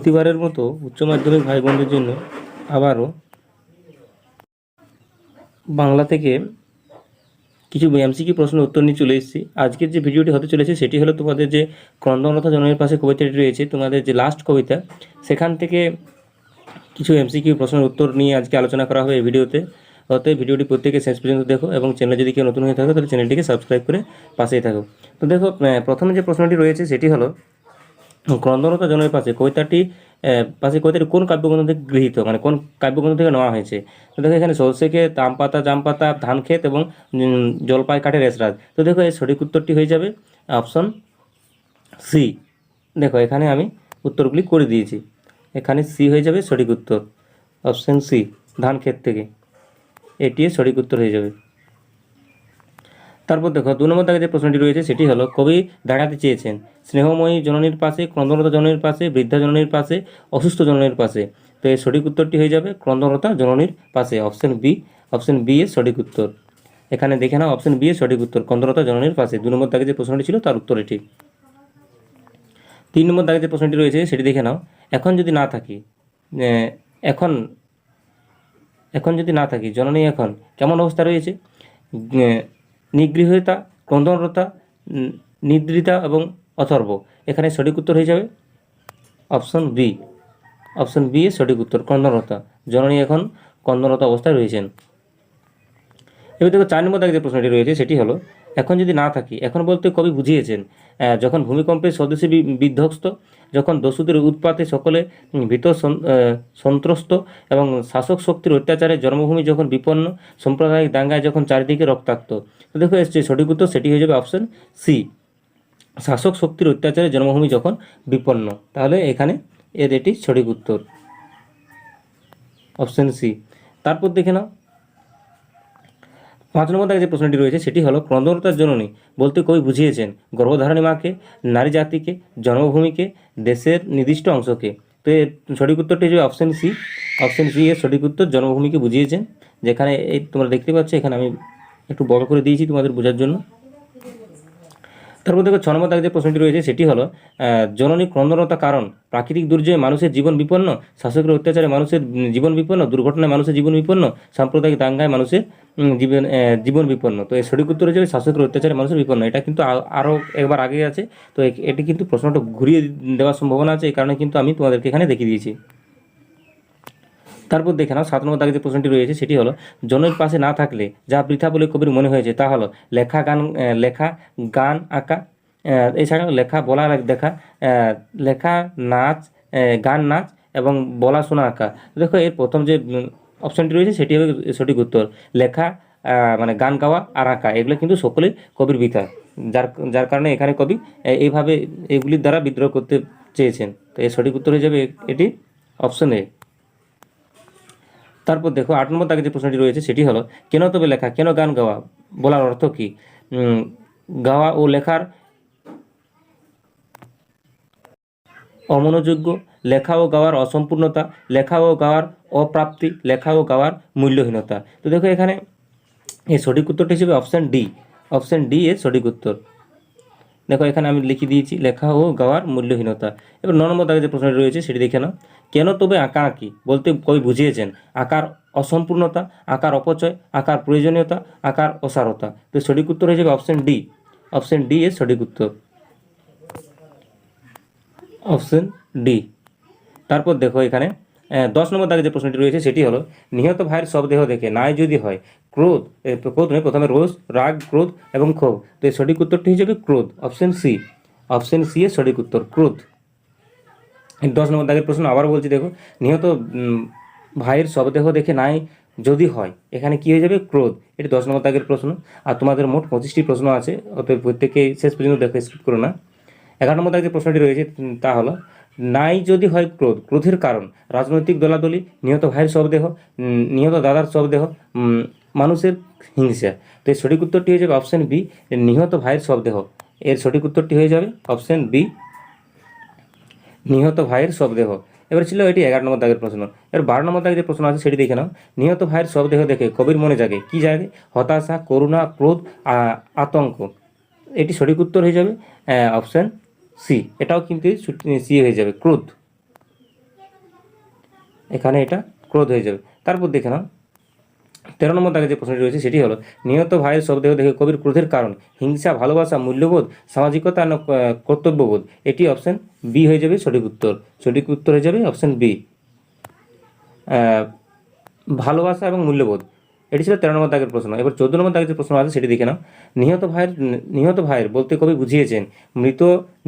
প্রতিবারের মতো উচ্চ মাধ্যমিক ভাই বোনদের জন্য আবারও বাংলা থেকে কিছু এমসিকিউ প্রশ্নের উত্তর নিয়ে চলে এসেছি। আজকের যে ভিডিওটি হতে চলেছে সেটি হলো তোমাদের যে ক্রন্দনলতা জনমের পাশে কবিতাটি রয়েছে, তোমাদের যে লাস্ট কবিতা, সেখান থেকে কিছু এমসিকিউ প্রশ্নের উত্তর নিয়ে আজকে আলোচনা করা হবে এই ভিডিওতে। অতএব ভিডিওটি প্রত্যেকে শেষ পর্যন্ত দেখো এবং চ্যানেল যদি কেউ নতুন হয়ে থাকে তাহলে চ্যানেলটিকে সাবস্ক্রাইব করে পাশেই থাকো। তো দেখো প্রথমে যে প্রশ্নটি রয়েছে সেটি হলো ক্রন্দনতা জনের পাশে কবিতাটি পাশে কবিতাটি কোন কাব্যগ্রন্থ থেকে গৃহীত? মানে কোন কাব্যগ্রন্থ থেকে নেওয়া হয়েছে? তো দেখো এখানে সরষেকে তাম পাতা জাম পাতা ধান ক্ষেত এবং জলপাই, কাঠের এসরাজ। তো দেখো এই সঠিক উত্তরটি হয়ে যাবে অপশন সি। দেখো এখানে আমি উত্তরগুলি করে দিয়েছি। এখানে সি হয়ে যাবে সঠিক উত্তর। অপশন সি ধান ক্ষেত থেকে। এটি সঠিক উত্তর হয়ে যাবে। তারপর দেখো, দু নম্বর দাগে যে প্রশ্নটি রয়েছে, সেটি হলো, কবি দাঁড়াতে চেয়েছেন। স্নেহময়ী জননীর পাশে ক্রন্দনতা জননীর পাশে, বৃদ্ধা জননীর পাশে, অসুস্থ জননীর পাশে। তো এর সঠিক উত্তরটি হয়ে যাবে ক্রন্দনতা জননীর পাশে, অপশন বি অপশন বি এর সঠিক উত্তর। এখানে দেখে নাও, অপশন বি এর সঠিক উত্তর ক্রন্দনতা জননীর পাশে। দু নম্বর দাগে যে প্রশ্নটি ছিল, তার উত্তর এটি। তিন নম্বর দাগে যে প্রশ্নটি রয়েছে, সেটি দেখে নাও, এখন যদি না থাকি এখন এখন যদি না থাকি, জননী এখন কেমন অবস্থা রয়েছে? নিগৃহীতা ক্রন্দনরতা নিদ্রিতা এবং অথর্ব। এখানে সঠিক উত্তর হয়ে যাবে অপশন বি। অপশন বি সঠিক উত্তর ক্রন্দনরতা জননী এখন ক্রন্দনরতা অবস্থায় রয়েছেন। এবার দেখো চার নম্বর যে প্রশ্নটি রয়েছে, সেটি হলো, এখন যদি না থাকি, এখন বলতে কবি বুঝিয়েছেন যখন ভূমিকম্পে স্বদেশী বি- বিধ্বস্ত যখন দস্যুদের উৎপাতে সকলে ভীত সন- সন্ত্রস্ত এবং শাসক শক্তির অত্যাচারে জন্মভূমি যখন বিপন্ন, সাম্প্রদায়িক দাঙ্গায় যখন চারিদিকে রক্তাক্ত। দেখো এসছে সঠিক উত্তর, সেটি হয়ে যাবে অপশন সি শাসক শক্তির অত্যাচারে জন্মভূমি যখন বিপন্ন, তাহলে এখানে এর এটি সঠিক উত্তর। অপশন সি তারপর দেখে নাও। পাঁচ নম্বর দাগে যে প্রশ্নটি রয়েছে, সেটি হলো, ক্রন্দনতার জননী বলতে কবি বুঝিয়েছেন? গর্ভধারণী মাকে, নারী জাতিকে, জন্মভূমিকে, দেশের নির্দিষ্ট অংশকে। তো এর সঠিক উত্তরটি হচ্ছে অপশন সি। অপশন সি এর সঠিক উত্তর, জন্মভূমিকে বুঝিয়েছেন। যেখানে এই তোমরা দেখতে পাচ্ছ, এখানে আমি একটু বড় করে দিয়েছি তোমাদের বোঝার জন্য। তারপর দেখো ছ নম্বর যে প্রশ্নটি রয়েছে, সেটি হলো জননী ক্রন্দনতা কারণ? প্রাকৃতিক দুর্যোগে মানুষের জীবন বিপন্ন, শাসকের অত্যাচারে মানুষের জীবন বিপন্ন, দুর্ঘটনায় মানুষের জীবন বিপন্ন, সাম্প্রদায়িক দাঙ্গায় মানুষের জীবন জীবন বিপন্ন। তো এই সঠিক উত্তর হচ্ছে শাসকের অত্যাচারে মানুষের বিপন্ন। এটা কিন্তু আরও একবার আগে আছে। তো এটি কিন্তু প্রশ্নটা ঘুরিয়ে দেওয়ার সম্ভাবনা আছে, এই কারণে কিন্তু আমি তোমাদেরকে এখানে দেখিয়ে দিয়েছি। তারপর দেখে নাও, সাত নম্বর দাগে যে প্রশ্নটি রয়েছে সেটি হলো জনের পাশে না থাকলে যা বৃথা বলে কবির মনে হয়েছে তা হলো, লেখা গান লেখা গান আঁকা এছাড়াও লেখা বলা দেখা লেখা নাচ গান নাচ এবং বলা শোনা আঁকা। দেখো, এর প্রথম যে অপশনটি রয়েছে সেটি হবে সঠিক উত্তর, লেখা মানে গান গাওয়া আর আঁকা, এগুলো কিন্তু সকলেই কবির বৃথা যার যার কারণে এখানে কবি এইভাবে এগুলির দ্বারা বিদ্রোহ করতে চেয়েছেন। তো এর সঠিক উত্তর হয়ে যাবে এটি অপশন এ। তারপর দেখো আট নম্বর দাগে যে প্রশ্নটি রয়েছে, সেটি হলো, কেন তবে লেখা, কেন গান গাওয়া? বলার অর্থ কি? গাওয়া ও লেখার অমনোযোগ্য, লেখা ও গাওয়ার অসম্পূর্ণতা, লেখা ও গাওয়ার অপ্রাপ্তি, লেখা ও গাওয়ার মূল্যহীনতা। তো দেখো এখানে এই সঠিক উত্তরটি হিসেবে অপশান ডি অপশান ডি এর সঠিক উত্তর। দেখো, এখানে আমি লিখে দিয়েছি, লেখা ও গাওয়ার মূল্যহীনতা। এবার ন নম্বর দাগে যে প্রশ্নটি রয়েছে, সেটি দেখে নাও। কেন তবে আঁকা আঁকি বলতে কবি বুঝিয়েছেন, আঁকার অসম্পূর্ণতা, আঁকার অপচয়, আঁকার প্রয়োজনীয়তা, আঁকার অসারতা। তো সঠিক উত্তর হয়ে যাবে অপশন ডি। অপশন ডি এর সঠিক উত্তর। Option D. তারপর দেখো এখানে দশ নম্বর দাগে যে প্রশ্নটি রয়েছে সেটি হলো, নিহত ভাইয়ের সব দেহ দেখে নাই যদি হয়, ক্রোধ ক্রোধ নয়, প্রথমে রোষ, রাগ, ক্রোধ এবং ক্ষোভ। তো এই সঠিক উত্তরটি হিসেবে ক্রোধ অপশন সি অপশন সি এর সঠিক উত্তর, ক্রোধ। দশ নম্বর দাগের প্রশ্ন আবার বলছি, দেখো, নিহত ভাইয়ের শবদেহ দেখে নাই যদি হয়, এখানে কি হয়ে যাবে? ক্রোধ। এটি দশ নম্বর দাগের প্রশ্ন। আর তোমাদের মোট পঁচিশটি প্রশ্ন আছে, অতএব প্রত্যেকে শেষ পর্যন্ত দেখো স্কিপ করো না। এগারো নম্বর দাগের যে প্রশ্নটি রয়েছে তা হলো নাই যদি হয় ক্রোধ। ক্রোধের কারণ, রাজনৈতিক দলাদলি, নিহত ভাইয়ের শবদেহ নিহত দাদার শবদেহ মানুষের হিংসা। তো এর সঠিক উত্তরটি হয়ে যাবে অপশন বি নিহত ভাইয়ের শবদেহ। এর সঠিক উত্তরটি হয়ে যাবে অপশন বি নিহত ভাইয়ের শবদেহ। এবার ছিল এটি এগারো নম্বর দাগের প্রশ্ন। এবার বারো নম্বর দাগের যে প্রশ্ন আছে, সেটি দেখে নাও। নিহত ভাইয়ের শবদেহ দেখে কবির মনে জাগে। কি জাগে? হতাশা, করুণা, ক্রোধ আতঙ্ক। এটি সঠিক উত্তর হয়ে যাবে অপশন সি এটাও কিন্তু সি হয়ে যাবে, ক্রোধ। এখানে এটা ক্রোধ হয়ে যাবে। তারপর দেখে নাও। তেরো নম্বর দাগে যে প্রশ্নটি রয়েছে, সেটি হলো, নিহত ভাইয়ের শবদেহ দেখে কবির ক্রোধের কারণ, হিংসা, ভালোবাসা, মূল্যবোধ, সামাজিকতা, না কর্তব্যবোধ। এটি অপশন বি হয়ে যাবে, সঠিক উত্তর। সঠিক উত্তর হয়ে যাবে অপশন বি ভালোবাসা এবং মূল্যবোধ। এটি ছিল তেরো নম্বর দাগের প্রশ্ন। এবার চোদ্দ নম্বর দাগের প্রশ্ন আছে, সেটি দেখে নাও। নিহত ভাইয়ের নিহত ভাইয়ের বলতে কবি বুঝিয়েছেন, মৃত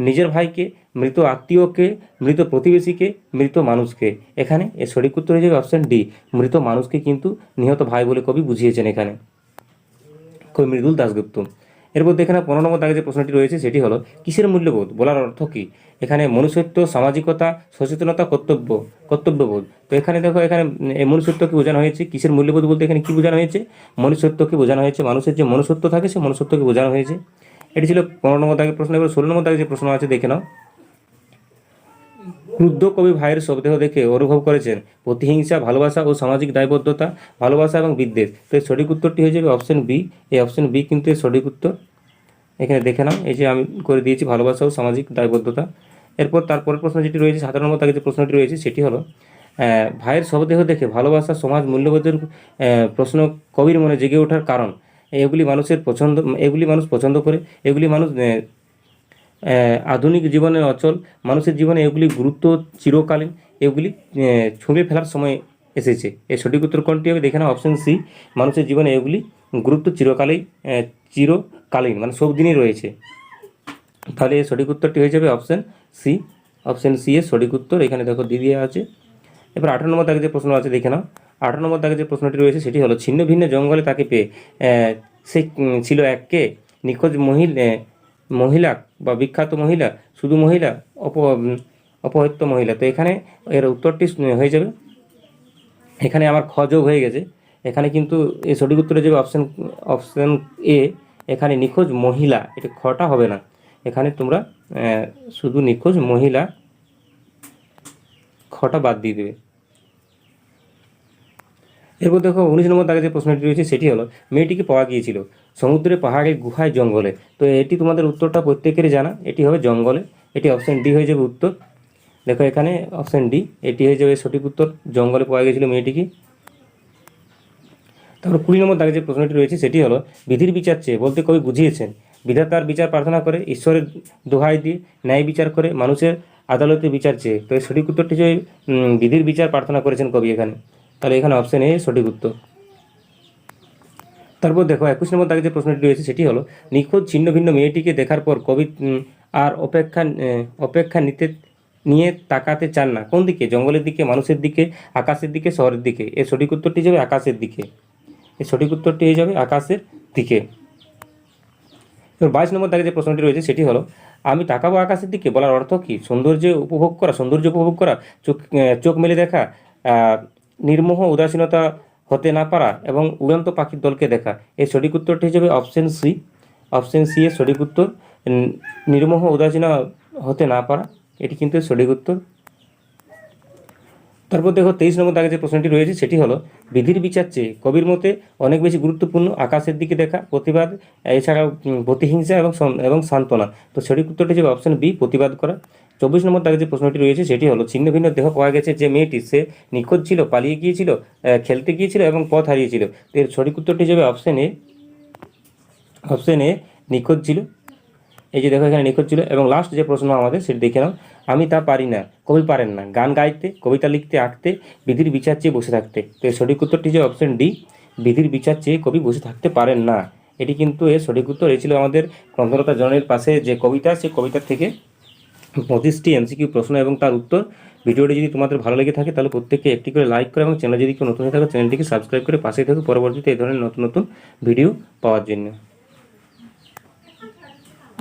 নিজের ভাইকে, মৃত আত্মীয়কে, মৃত প্রতিবেশীকে, মৃত মানুষকে। এখানে এ সঠিক উত্তর হয়ে যাবে অপশান ডি মৃত মানুষকে কিন্তু নিহত ভাই বলে কবি বুঝিয়েছেন এখানে। কবি মৃদুল দাশগুপ্ত। এরপর দেখে পনেরো নম্বর দাগে যে প্রশ্নটি রয়েছে, সেটি হলো, কিসের মূল্যবোধ? বলার অর্থ কী? এখানে মনুষ্যত্ব, সামাজিকতা, সচেতনতা, কর্তব্য, কর্তব্যবোধ। তো এখানে দেখো, এখানে মনুষ্যত্বকে বোঝানো হয়েছে? কিসের মূল্যবোধ বলতে এখানে কী বোঝানো হয়েছে? মনুষ্যত্বকে বোঝানো হয়েছে, মানুষের যে মনুষ্যত্ব থাকে, সে মনুষ্যত্বকে বোঝানো হয়েছে। এটি ছিল পনেরো নম্বর দাগের প্রশ্ন। এবার ষোলো নম্বর দাগে যে প্রশ্ন আছে, দেখে নাও। ক্রুদ্ধ কবি ভাইয়ের শবদেহ দেখে অনুভব করেছেন প্রতিহিংসা, ভালোবাসা ও সামাজিক দায়বদ্ধতা, ভালোবাসা এবং বিদ্বেষ। তো এর সঠিক উত্তরটি হয়ে যাবে অপশন বি এই অপশন বি কিন্তু এর সঠিক উত্তর। এখানে দেখে নাও, এই যে আমি করে দিয়েছি ভালোবাসা ও সামাজিক দায়বদ্ধতা। এরপর তারপরের প্রশ্ন যেটি রয়েছে, সাধারণ নম্বর দাগে যে প্রশ্নটি রয়েছে সেটি হলো ভাইয়ের শবদেহ দেখে ভালোবাসা সমাজ মূল্যবোধের প্রশ্ন কবির মনে জেগে ওঠার কারণ। এগুলি মানুষের পছন্দ, এগুলি মানুষ পছন্দ করে, এগুলি মানুষ আধুনিক জীবনে অচল, মানুষের জীবনে এগুলি গুরুত্ব চিরকালীন, এগুলি ছুঁড়ে ফেলার সময় এসেছে। এর সঠিক উত্তর কোনটি হবে? দেখে অপশন সি মানুষের জীবনে এগুলি গুরুত্ব চিরকালেই চিরকালীন মানে সব দিনই রয়েছে। তাহলে এর সঠিক উত্তরটি হয়ে যাবে অপশন সি অপশন সি এর সঠিক উত্তর, এখানে দেখো দিয়ে দেওয়া আছে। এবার আঠারো নম্বর দাগে যে প্রশ্ন আছে, দেখে নাও। আঠারো নম্বর দাগে যে প্রশ্নটি রয়েছে, সেটি হলো, ছিন্ন ভিন্ন জঙ্গলে তাকে পেয়ে সে ছিল এককে নিখোঁজ মহিলা মহিলা বা বিখ্যাত মহিলা, শুধু মহিলা, অপ অপহত্য মহিলা। তো এখানে এর উত্তরটি হয়ে যাবে। এখানে আমার খ যোগ হয়ে গেছে। এখানে কিন্তু এই সঠিক উত্তরে যাবে অপশান অপশান এ এখানে নিখোঁজ মহিলা, এটা খটা হবে না। এখানে তোমরা শুধু নিখোঁজ মহিলা খটা বাদ দিয়ে দেবে। এরপর দেখো উনিশ নম্বর দাগে যে প্রশ্নটি রয়েছে, সেটি হলো মেয়েটিকে পাওয়া গিয়েছিল? সমুদ্রে পাহাড়ে গুহায় জঙ্গলে। তো এটি তোমাদের উত্তরটা প্রত্যেকেরই জানা। এটি হবে জঙ্গলে। এটি অপশন ডি হয়ে যাবে উত্তর। দেখো এখানে অপশন ডি এটি হয়ে যাবে সঠিক উত্তর। জঙ্গলে পাওয়া গেছিল মেয়েটিকে তারপর কুড়ি নম্বর দাগে যে প্রশ্নটি রয়েছে, সেটি হলো, বিধির বিচার চেয়ে বলতে কবি বুঝিয়েছেন, বিধাতার বিচার প্রার্থনা করে, ঈশ্বরের দোহাই দিয়ে ন্যায় বিচার করে, মানুষের আদালতে বিচার চেয়ে। তো এর সঠিক উত্তরটি যে বিধির বিচার প্রার্থনা করেছেন কবি এখানে। তাহলে এখানে অপশন এ সঠিক উত্তর। তারপর দেখো একুশ নম্বর দাগে যে প্রশ্নটি রয়েছে সেটি হলো, নিখোঁজ ছিন্ন ভিন্ন মেয়েটিকে দেখার পর কবি আর অপেক্ষা অপেক্ষা নিতে, নিয়ে তাকাতে চান না। কোন দিকে? জঙ্গলের দিকে, মানুষের দিকে, আকাশের দিকে, শহরের দিকে? এর সঠিক উত্তরটি যাবে আকাশের দিকে। এর সঠিক উত্তরটি হয়ে যাবে আকাশের দিকে। বাইশ নম্বর দাগে যে প্রশ্নটি রয়েছে সেটি হলো, আমি তাকাবো আকাশের দিকে? বলার অর্থ কি? সৌন্দর্য উপভোগ করা, সৌন্দর্য উপভোগ করা, চোখ চোখ মেলে দেখা নির্মোহ, উদাসীনতা হতে না পারা এবং উড়ন্ত পাখির দলকে দেখা। এই সঠিক উত্তরটি হিসেবে অপশন সি। অপশন সি এর সঠিক উত্তর নির্মোহ উদাসীন হতে না পারা। এটি কিন্তু সঠিক উত্তর। তারপর দেখো তেইশ নম্বর দাগে যে প্রশ্নটি রয়েছে, সেটি হলো, বিধির বিচার চেয়ে কবির মতে অনেক বেশি গুরুত্বপূর্ণ আকাশের দিকে দেখা, প্রতিবাদ, এছাড়াও প্রতিহিংসা এবং এবং সান্ত্বনা। তো সঠিক উত্তরটি হবে অপশন বি প্রতিবাদ করা। চব্বিশ নম্বর দাগে যে প্রশ্নটি রয়েছে, সেটি হলো, ছিন্ন ভিন্ন দেহ পাওয়া গেছে যে মেয়েটি, সে নিখোঁজ ছিল, পালিয়ে গিয়েছিল খেলতে গিয়েছিল এবং পথ হারিয়েছিল। এর সঠিক উত্তরটি যাবে অপশন এ অপশন এ নিখোঁজ ছিল। এই যে দেখো এখানে নিখোঁজ ছিল এবং লাস্ট যে প্রশ্ন আমাদের সেটি দেখে নাও। আমি তা পারি না, কবি পারেন না। গান গাইতে, কবিতা লিখতে, আঁকতে, বিধির বিচার চেয়ে বসে থাকতে। তো এর সঠিক উত্তরটি যে অপশন ডি বিধির বিচার চেয়ে কবি বসে থাকতে পারেন না। এটি কিন্তু এর সঠিক উত্তর, এই ছিল আমাদের গ্রন্থলতা জনের পাশে যে কবিতা সেই কবিতার থেকে পঁচিশটি এমসিকিউ প্রশ্ন এবং তার উত্তর। ভিডিওটি যদি তোমাদের ভালো লেগে থাকে, তাহলে প্রত্যেককে একটি করে লাইক করে এবং চ্যানেল যদি কেউ নতুন হয়ে থাকে চ্যানেলটিকে সাবস্ক্রাইব করে পাশেই থাকো। পরবর্তীতে এই ধরনের নতুন নতুন ভিডিও পাওয়ার জন্য।